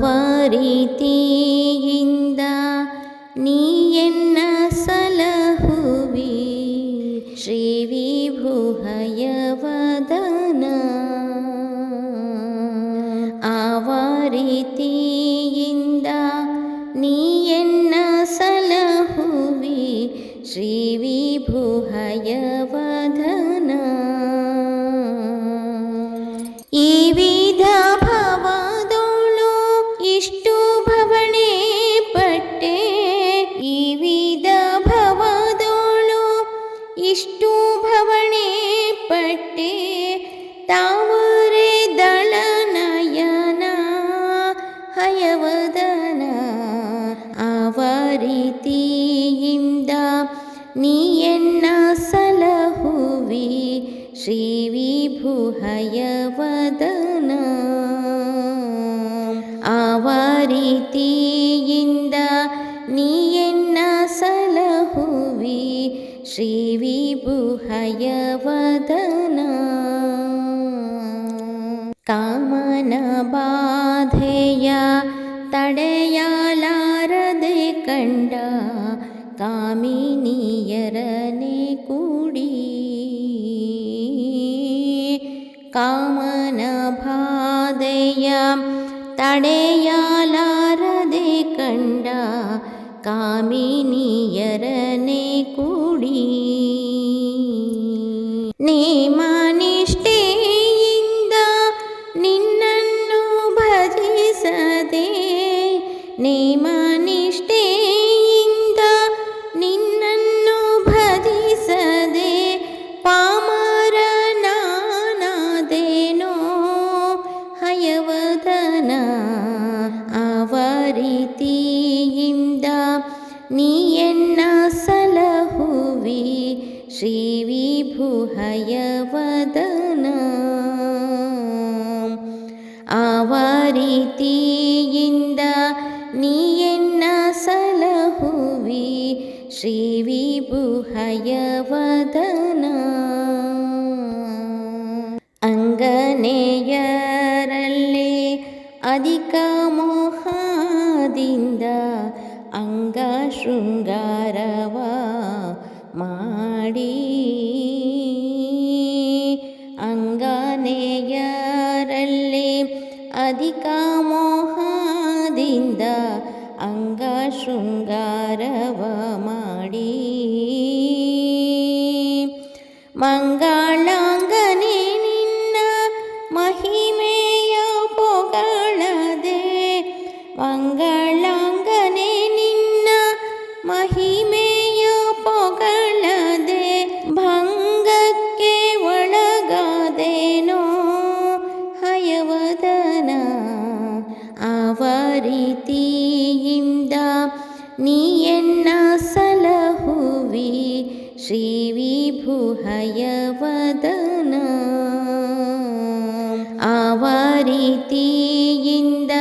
ಆವ ರೀತಿಯಿಂದ ನೀ ಎನ್ನ ಸಲಹುವಿ ಶ್ರೀ ವಿಭುಹಯವದನ ಆವ ರೀತಿಯಿಂದ ನೀ ಎನ್ನ ಸಲಹುವಿ ಶ್ರೀ ವಿಭುಹಯವದನ ವಿಭುಹಯವದನ ಆವ ರೀತಿಯಿಂದ ನೀ ಎನ್ನ ಸಲಹುವಿ ಶ್ರೀ ವಿಭುಹಯವದನ ಕಾಮನ ಬಾಧೆಯ ತಡೆಯಲಾರದೆ ಕಂಡ ಕಾಮಿನಿಯರನೆ ಕಾಮನ ಬಾಧೆಯ ತಡೆಯಲಾರದೆ ಕಂಡ ಕಾಮಿನಿಯರನೆ ಕೂಡಿ ನೇಮನಿಷ್ಠೆಯಿಂದ ನಿನ್ನನ್ನು ಭಜಿಸದೆ ನೇಮನಿಷ್ಠೆಯಿಂದ ಶ್ರೀ ವಿಭುಹಯವದನ ಆವ ರೀತಿಯಿಂದ ನೀ ಎನ್ನ ಸಲಹುವಿ ಶ್ರೀ ವಿಭುಹಯವದನ ಅಂಗನೆಯರಲ್ಲೇ ಅಧಿಕ ಮೋಹದಿಂದ ಅಂಗ ಶೃಂಗಾರವ ಮಾಡಿ ಅಂಗನೆಯರಲ್ಲೇ ಅಧಿಕ ಮೋಹದಿಂದ ಅಂಗ ಶೃಂಗಾರವ ಮಾಡಿ ಮಂಗಳಾಂಗನೆ ವಿಭುಹಯವದನ ಅವ ರೀತಿಯಿಂದ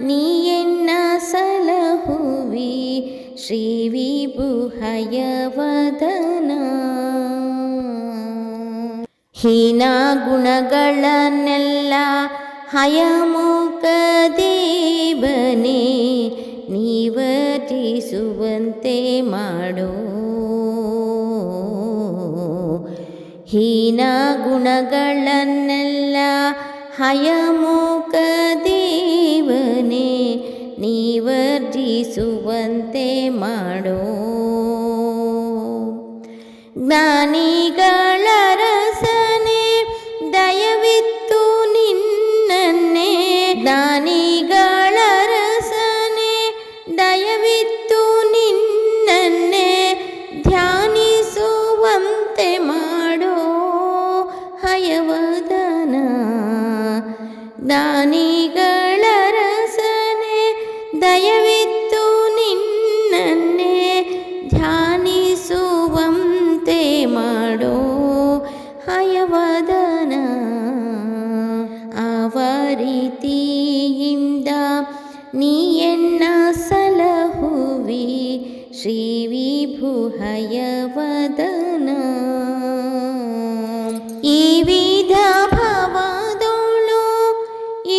ನೀ ಎನ್ನ ಸಲಹುವಿ ಶ್ರೀ ವಿಭುಹಯವದನ. ಹೀನ ಗುಣಗಳನ್ನೆಲ್ಲ ಹಯಮುಖ ದೇವನೇ ನೀವಟಿಸುವಂತೆ ಮಾಡೋ. ಹೀನ ಗುಣಗಳನ್ನೆಲ್ಲ ಹಯಮುಖ ದೇವನೇ ನೀವರ್ಜಿಸುವಂತೆ ಮಾಡೋ. ಜ್ಞಾನಿಗಳ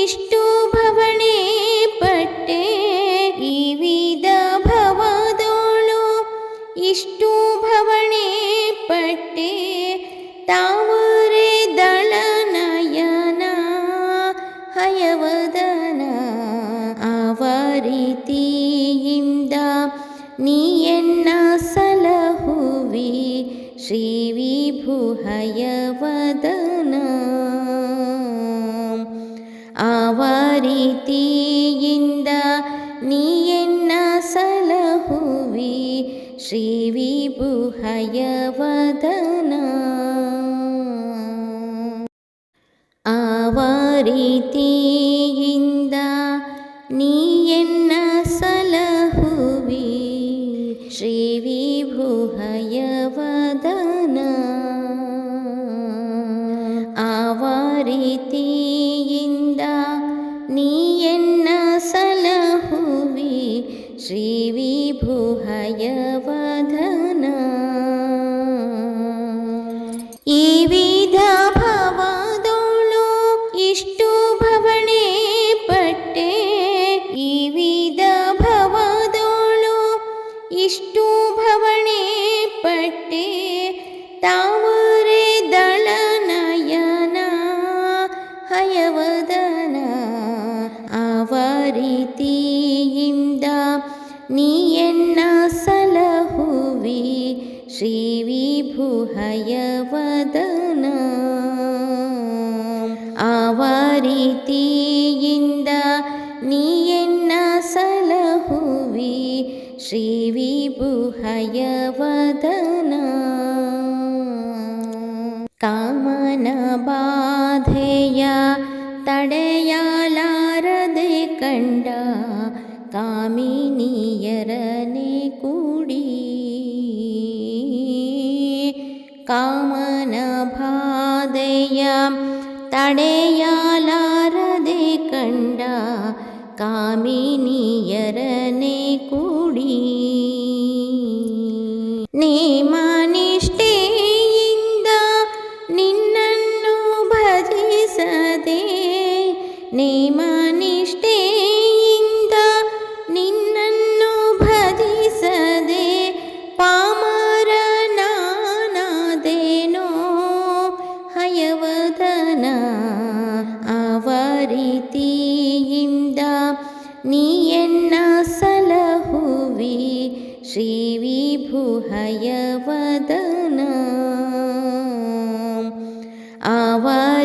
ಇಷ್ಟು ಭವಣೆ ಪಟ್ಟೆ, ಈ ವಿಧ ಭವದೋಳು ಇಷ್ಟು ಭವಣೆ ಪಟ್ಟೆ, ತಾವರೆ ದಳನಯನ, ಹಯವದನ ಆವರಿತಿಯಿಂದ ನೀಯನ್ನ ಸಲಹುವಿ, ಶ್ರೀ ವಿಭು ಹಯವದನ. ರೀತಿಯಿಂದ ನೀ ಎನ್ನ ಸಲಹುವಿ ಶ್ರೀ ವಿಭು ಹಯವದನ ಆವ ರೀತಿಯಿಂದ ನೀ ಎನ್ನ ಸಲಹುವಿ ಶ್ರೀ Sri Vibhuhaiva. ನೀ ಎನ್ನ ಸಲಹುವಿ ಶ್ರೀ ವಿಭು ಹಯವದನ ಕಾಮನ ಬಾಧೆಯ ತಡೆಯಲಾರದೆ ಕಂಡ ಕಾಮಿನಿಯರನೆ ಕೂಡಿ ಕಾಮನ ಬಾಧೆಯ ತಡೆಯಲಾರದೆ ಕಂಡ ಕಾಮಿನಿಯರನೆ ಕೂಡಿ ನೇಮನಿಷ್ಠೆಯಿಂದ ನಿನ್ನನ್ನು ಭಜಿಸದೆ ನೇಮನಿಷ್ಠೆಯಿಂದ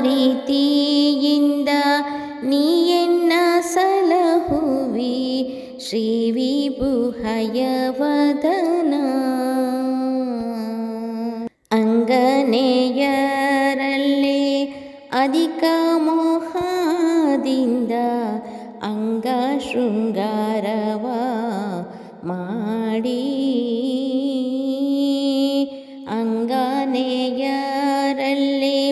ರೀತಿಯಿಂದ ನೀ ಎನ್ನ ಸಲಹುವಿ ಶ್ರೀ ವಿಭುಹಯವದನ ಅಂಗನೆಯರಲ್ಲೇ ಅಧಿಕ ಮೋಹದಿಂದ ಅಂಗ ಶೃಂಗಾರವ ಮಾಡಿ. ಅಂಗನೆಯರಲ್ಲಿ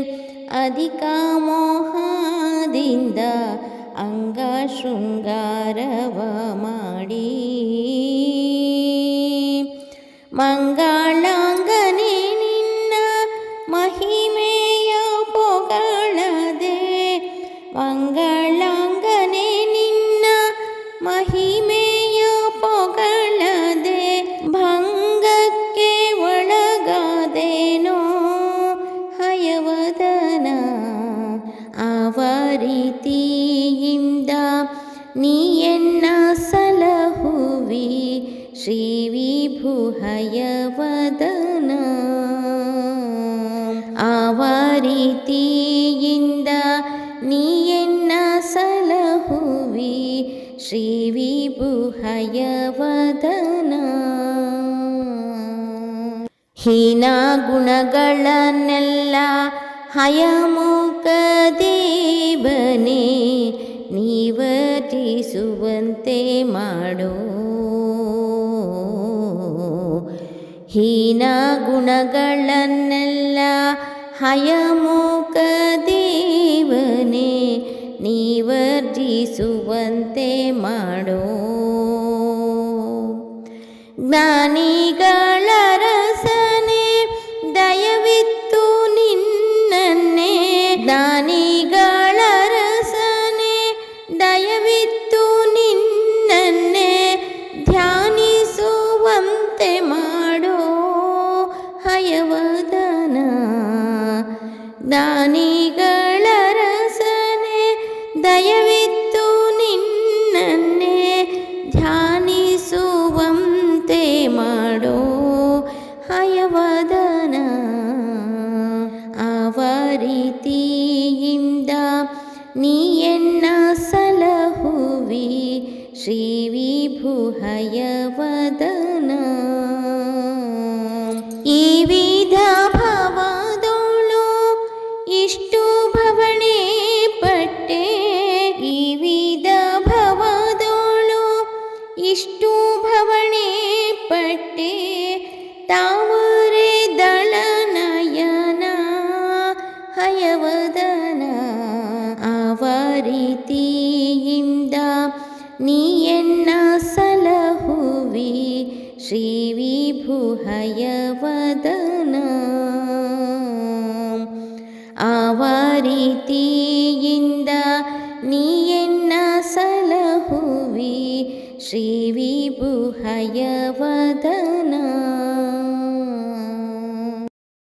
ಅಧಿಕ ಮೋಹದಿಂದ ಅಂಗ ಶೃಂಗಾರವ ಮಾಡಿ. ಮಂಗಳಾಂಗನೆ ನೀ ಎನ್ನ ಸಲಹುವಿ ಶ್ರೀ ವಿಭು ಹಯವದನ ಆವ ರೀತಿಯಿಂದ ನೀ ಎನ್ನ ಸಲಹುವಿ ಶ್ರೀ ವಿಭು ಹಯವದನ ಹೀನ ಗುಣಗಳನ್ನೆಲ್ಲ ಹಯಮುಖ ದೇವನೇ ನೀವಟಿಸುವಂತೆ ಮಾಡೋ. ಹೀನ ಗುಣಗಳನ್ನೆಲ್ಲ ಹಯಮುಖ ದೇವನೇ ನೀವರ್ಜಿಸುವಂತೆ ಮಾಡೋ. ಜ್ಞಾನಿಗಳ No. ಇಷ್ಟು ಭವಣೆ ಪಟ್ಟೆ ಈ ವಿಧ ಭವದೋಳು ಇಷ್ಟು ಭವಣೆ ಪಟ್ಟೆ ತಾವರೆ ದಳನಯನ ಹಯವದನ ಆವ ರೀತಿಯಿಂದ ನೀಯನ್ನ ಸಲಹುವಿ ಶ್ರೀ श्रीविभुहयव